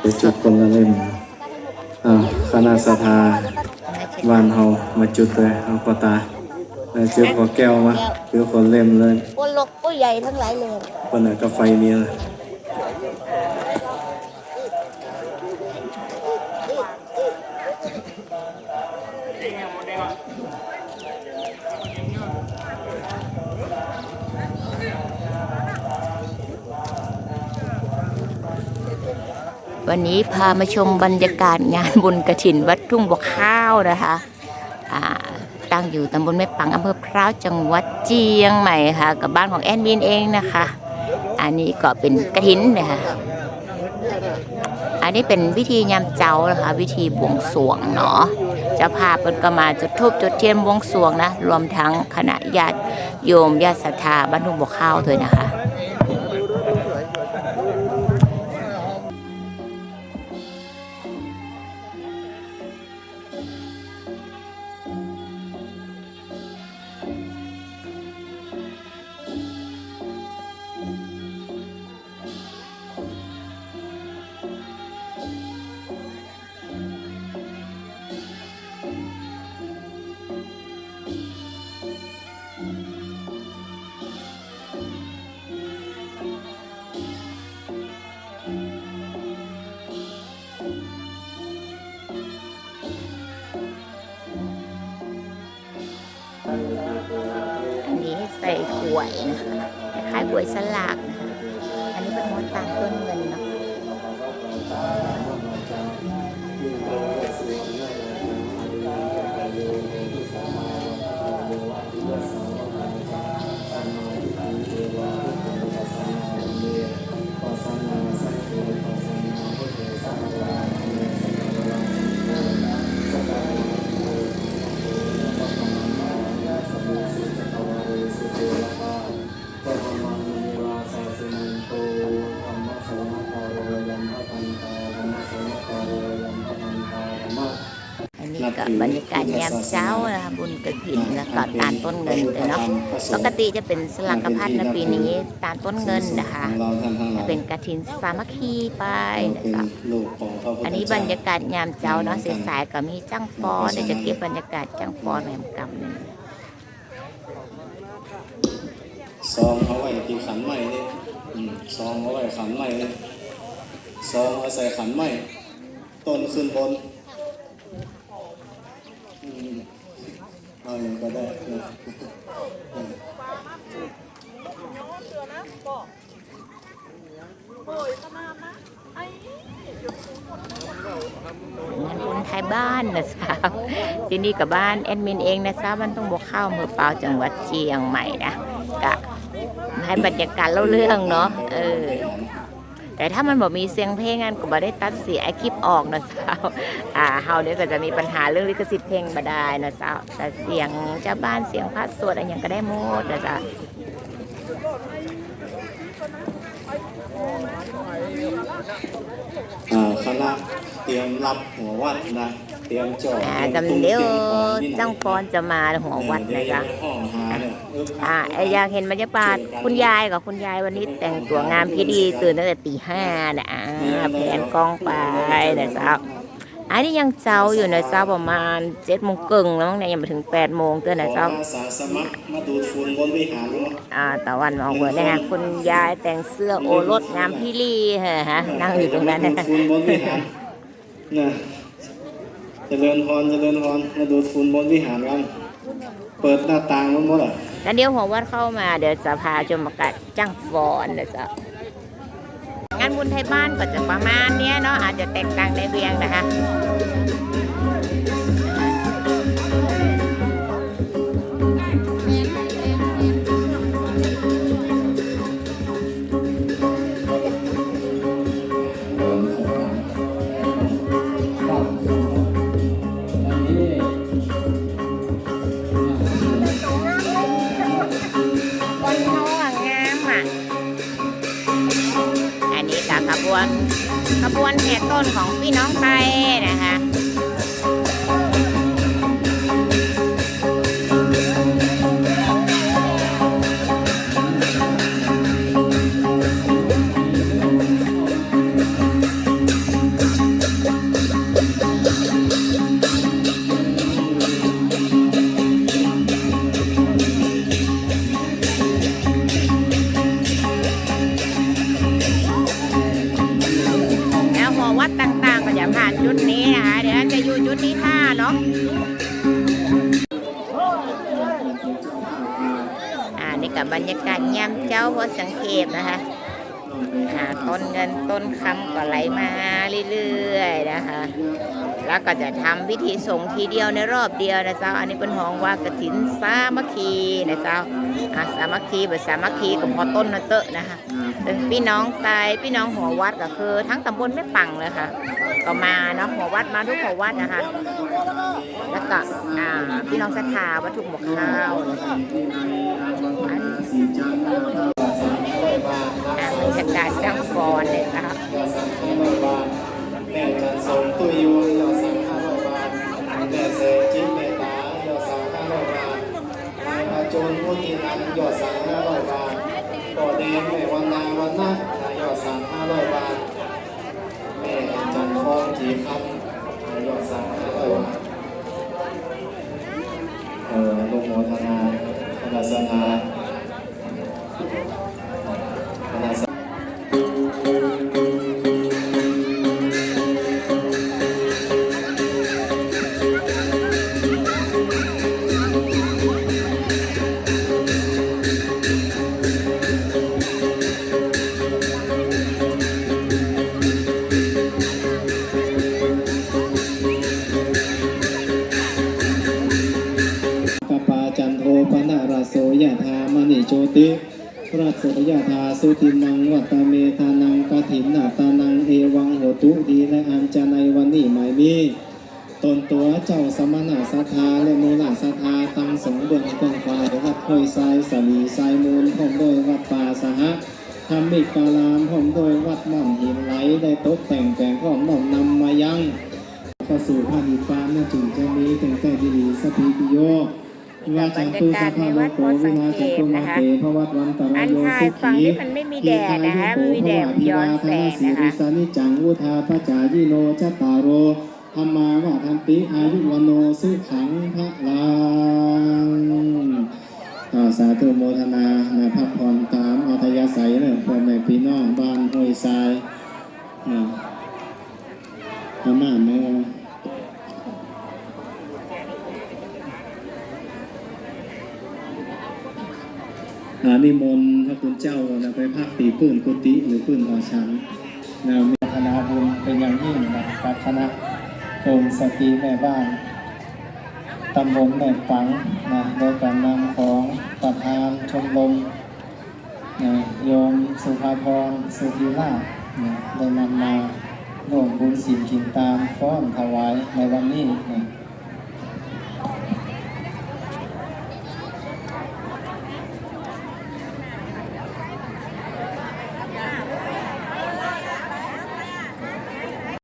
ไปจุดคนละเล่มอ่าคณะสถาบ้านเฮามาจุดเลยเอาปอตาแล้วจุดขอแก้วมาจุดคนเล่มเลยพวกลกผู้ใหญ่ทั้งหลายเลยคนไหนก็ไฟเนี้ย วันนี้พามาชมบรรยากาศงานบุญกระถินวัดทุ่งบวกข้าวนะคะตั้งอยู่ตำบลแม่ปังอำเภอพร้าวจังหวัดเจียงใหม่ค่ะ กับบ้านของแอดมินเองนะคะ อันนี้ก็เป็นกระถินนะคะอันนี้เป็นวิธียามเจ้านะคะ วิธีบวงสรวงเนาะจะพาเป็นก็มาจุดทูบจุดเทียนบวงสรวงนะ รวมทั้งคณะญาติโยมญาติศรัทธาบ้านทุ่งบวกข้าวด้วยนะคะ วยนะคะคล้ายๆหวยสลากนะคะ อันนี้เป็นมดตามตัว บรรยากาศยามเช้านะคะบุญกระถินแล้วก็ตาลต้นเงินเลยเนาะปกติจะเป็นสลักกระพัดนะปีนี้ตาลต้นเงินนะคะเราท่านทั้งหลายเป็นกระถินสามัคคีไปนะคะอันนี้บรรยากาศยามเช้าเนาะสายๆก็มีจ้างฟอนเดี๋ยวจะเก็บบรรยากาศจ้างฟอนแหมกำหนึ่งซองเอาไว้ที่ขันใหม่นี่อืมซองเอาไว้ขันใหม่นี่ซองเอาใส่ขันใหม่ต้นขึ้นบน เอาอย่างก็ได้นะอืมงานบุญไทยบ้านนะสาวที่นี่กับบ้านแอดมินเองนะสาวมันต้องบวกเข้าเมือเปล่าจังหวัดเชียงใหม่นะกะให้บรรยากาศเล่าเรื่องเนาะเออ แต่ถ้ามันบอกมีเสียงเพลงงั้นก็บ่ได้ตัดเสียไอคลิปออกนะสาวอ่าเฮาเดี๋ยวก็จะมีปัญหาเรื่องลิขสิทธิ์เพลงบ่ได้นะสาวแต่เสียงเจ้าบ้านเสียงพัดสวดอะไรอย่างก็ได้หมดนะจ๊ะอ่าคณะเตรียมรับหัววัดนะ ออ่าเตรียมกำตุ้มเดียวเตรียมของนี่นะจ้างฟอนจะมาหัววัดนะจ๊ะเดี๋ยวห้องหาเนี่ยเอออ่าอยากเห็นบรรยากาศคุณยายกับคุณยายวันนี้แต่งตัวงามพิธีตื่นตั้งแต่ตีห้านะอ่าแผนกล้องไปนะจ๊ะอันนี้ยังเจ้าอยู่นะจ๊ะประมาณเจ็ดโมงครึ่งแล้วมั้งเนี่ยยังไม่ถึงแปดโมงเตือนนะขอจ๊ะอาสาสมัครมาดูดฝุ่นบนวิหารเนาะอ่าตะวันมองเปิดนะคุณยายแต่งเสื้อโอรสงามพิรีฮะฮะนั่งอยู่ตรงนั้นดูนะ เจริญพรเจริญพรมาดูดฝุ่นบนวิหารกันเปิดหน้าต่างมันหมดอะแล้วเดี๋ยวหัววัดเข้ามาเดี๋ยวจะพาชมากาศจ้างฟอนนะจ๊ะงานบุญไทยบ้านก็จะประมาณเนี้ยเนาะอาจจะแตกต่างในเวียงนะคะ วนแห่ต้นของพี่น้องไทยนะคะ จุดนี้ท่าเนาะอ่านี่กับบรรยากาศยามเจ้าพอสังเกตนะคะต้นเงินต้นคำก็ไหลมาเรื่อยๆนะคะ แล้วก็จะทำพิธีส่งทีเดียวในรอบเดียวนะเจ้า อันนี้เป็นห้องว่ากระถินสามัคคีนะเจ้าาสามัคคีแบบสามัคคีกับพอต้นนะเตอะนะคะ พี่น้องตายพี่น้องหัววัดก็คือ ทั้งตำบลแม่ปังเลยค่ะก็มาเนาะหัววัดมาทุกหัววัดนะคะ แล้วก็อ่าพี่น้องศรัทธาวัตถุหมกข้าวอันอ่าบรรยากาศจังฟอนเลยค่ะแม่จันทร์ทรงตุยวนยอดสั่งห้าร้อยบาทแม่เสจิตเมตตายอดสั่งห้าร้อยบาทอาจนมุทินันยอดสังห้า แดงแม่วันนาวันนักยอดสั่งห้าร้อยบาท แม่จันทร์ทองจีคำยอดสั่งห้าร้อยบาท เออลงโมทนาคณะสนาามณิโชติราโสยะธาสุติมังวัตตเมธานังกถินนาตานังเอวังโหตุดีและอัญจในวันนี้หมายมีตนตัวเจ้าสมณะสัทธาและมูลสัทธาตังสงเบื้องเบื้องฝ่ายวัดห้วยทรายสลีทรายมูลพร้อมโดยวัดป่าสหะธรรมิกาลามพร้อมโดยวัดม่อมหินไหลได้ตกแต่งแปลงพร้อมน้อมนำมายังเข้าสู่ภาคอีฟ้าน่าจึงจะมีแต่งแต่ดีดีสติปิโย ว่าจังตุสัพพะโลโกวินาจังตุมาเตพระวัดวันตรอันโยถ่ายสุฝั่งขีที่มันไม่มีแดดนะคะไม่มีแดดย้อนแสงสินะคะริสานิจังวุธาปจายิโนจัตตารโรธรรมาวาทันติอายุวโนสุขังพระลังอ่าสาธุโมทนาในพักผ่อนตามอัธยาศัยเนี่ยพ่อแม่พี่น้องบ้านห้วยทรายอ่าอาม่าแม่ห นิมนต์พระคุณเจ้านะไปภาคตีพื้นกุฏิหรือพื้นหอฉันนะมีคณะบุญเป็นอย่างยิ่งนะกับคณะองค์สตรีแม่บ้านตำบลแม่ฝังนะโดยการนำของประธานชมรมนะโยมสุภาพรสุธีราชนะได้นำมาร่วมบุญศีลกินตามฟ้อนถวายในวันนี้นะ